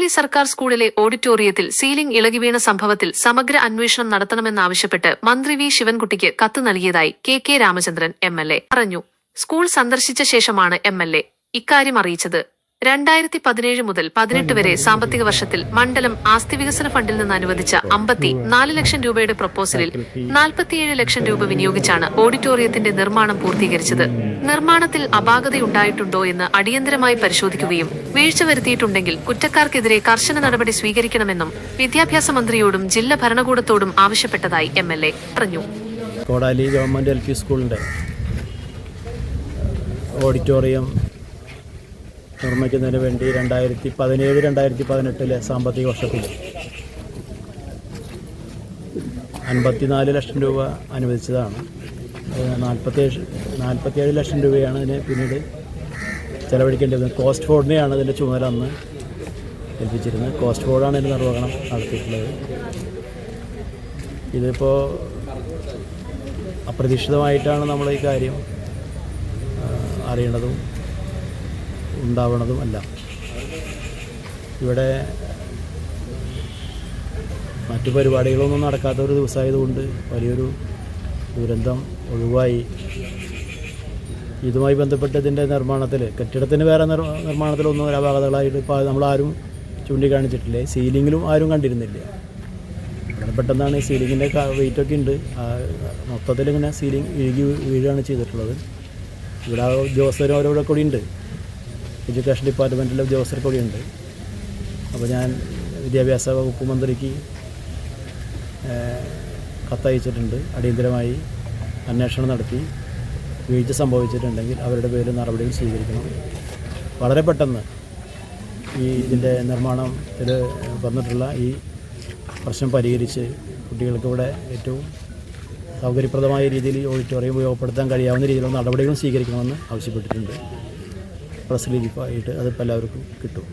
കോടാലി സർക്കാർ സ്കൂളിലെ ഓഡിറ്റോറിയത്തിൽ സീലിംഗ് ഇളകി വീണ സംഭവത്തിൽ സമഗ്ര അന്വേഷണം നടത്തണമെന്നാവശ്യപ്പെട്ട് മന്ത്രി വി ശിവൻകുട്ടിക്ക് കത്ത് നൽകിയതായി K K Ramachandran M L A പറഞ്ഞു. സ്കൂൾ സന്ദർശിച്ച ശേഷമാണ് എം എൽ എ ഇക്കാര്യം അറിയിച്ചത്. രണ്ടായിരത്തി പതിനേഴ് മുതൽ പതിനെട്ട് വരെ സാമ്പത്തിക വർഷത്തിൽ മണ്ഡലം ആസ്തി വികസന ഫണ്ടിൽ നിന്ന് അനുവദിച്ച അമ്പത്തി നാല് ലക്ഷം രൂപയുടെ പ്രപ്പോസലിൽ നാൽപ്പത്തിയേഴ് ലക്ഷം രൂപ വിനിയോഗിച്ചാണ് ഓഡിറ്റോറിയത്തിന്റെ നിർമ്മാണം പൂർത്തീകരിച്ചത്. നിർമ്മാണത്തിൽ അപാകതയുണ്ടായിട്ടുണ്ടോ എന്ന് അടിയന്തരമായി പരിശോധിക്കുകയും വീഴ്ച വരുത്തിയിട്ടുണ്ടെങ്കിൽ കുറ്റക്കാർക്കെതിരെ കർശന നടപടി സ്വീകരിക്കണമെന്നും വിദ്യാഭ്യാസ മന്ത്രിയോടും ജില്ലാ ഭരണകൂടത്തോടും ആവശ്യപ്പെട്ടതായി എം എൽ എ പറഞ്ഞു. കോടാലി ഓഡിറ്റോറിയം നിർമ്മിക്കുന്നതിന് വേണ്ടി രണ്ടായിരത്തി പതിനേഴ് രണ്ടായിരത്തി പതിനെട്ടിലെ സാമ്പത്തിക വർഷത്തിൽ അൻപത്തിനാല് ലക്ഷം രൂപ അനുവദിച്ചതാണ്. നാൽപ്പത്തേഴ് നാൽപ്പത്തിയേഴ് ലക്ഷം രൂപയാണ് അതിന് പിന്നീട് ചെലവഴിക്കേണ്ടി വന്നത് കോസ്റ്റ് ഫോർഡിനെയാണ് ഇതിന്റെ ചുമതല അന്ന് ഏൽപ്പിച്ചിരുന്നത്. കോസ്റ്റ് ഫോർഡാണ് ഇതിന്റെ നിർവഹണം നടത്തിയിട്ടുള്ളത്. ഇതിപ്പോൾ അപ്രതീക്ഷിതമായിട്ടാണ് നമ്മൾ ഈ കാര്യം ആ, അറിയണതും ഉണ്ടാവണതും അല്ല. ഇവിടെ മറ്റു പരിപാടികളൊന്നും നടക്കാത്ത ഒരു ദിവസമായതുകൊണ്ട് വലിയൊരു ദുരന്തം ഒഴിവായി. ഇതുമായി ബന്ധപ്പെട്ട് ഇതിന്റെ നിർമ്മാണത്തിൽ കെട്ടിടത്തിന് വേറെ നിർ നിർമ്മാണത്തിലൊന്നും ഒരു അപാകതകളായിട്ട് ഇപ്പോൾ നമ്മളാരും ചൂണ്ടിക്കാണിച്ചിട്ടില്ലേ? സീലിങ്ങിലും ആരും കണ്ടിരുന്നില്ല. വളരെ പെട്ടെന്നാണ് സീലിങ്ങിന്റെ വെയിറ്റ് ഒക്കെ ഉണ്ട്. മൊത്തത്തിൽ ഇങ്ങനെ സീലിംഗ് ഇഴുകി വീഴുകയാണ് ചെയ്തിട്ടുള്ളത്. ഇവിടെ ഉദ്യോഗസ്ഥരും അവരോടെ കൂടി ഉണ്ട്. എഡ്യൂക്കേഷൻ ഡിപ്പാർട്ട്മെന്റിലെ ഉദ്യോഗസ്ഥർ കൂടിയുണ്ട് അപ്പോൾ ഞാൻ വിദ്യാഭ്യാസ വകുപ്പ് മന്ത്രിക്ക് കത്തയച്ചിട്ടുണ്ട്. അടിയന്തരമായി അന്വേഷണം നടത്തി. വീഴ്ച സംഭവിച്ചിട്ടുണ്ടെങ്കിൽ അവരുടെ പേരിൽ നടപടികൾ സ്വീകരിക്കണം. വളരെ പെട്ടെന്ന് ഈ ഇതിന്റെ നിർമ്മാണത്തിൽ വന്നിട്ടുള്ള ഈ പ്രശ്നം പരിഹരിച്ച് കുട്ടികൾക്ക് ഇവിടെ ഏറ്റവും സൗകര്യപ്രദമായ രീതിയിൽ ഓഡിറ്റോറിയം ഉപയോഗപ്പെടുത്താൻ കഴിയാവുന്ന രീതിയിലുള്ള നടപടികളും സ്വീകരിക്കണമെന്ന് ആവശ്യപ്പെട്ടിട്ടുണ്ട്. പ്രസ് റിലീഫായിട്ട് അത് എല്ലാവർക്കും കിട്ടും.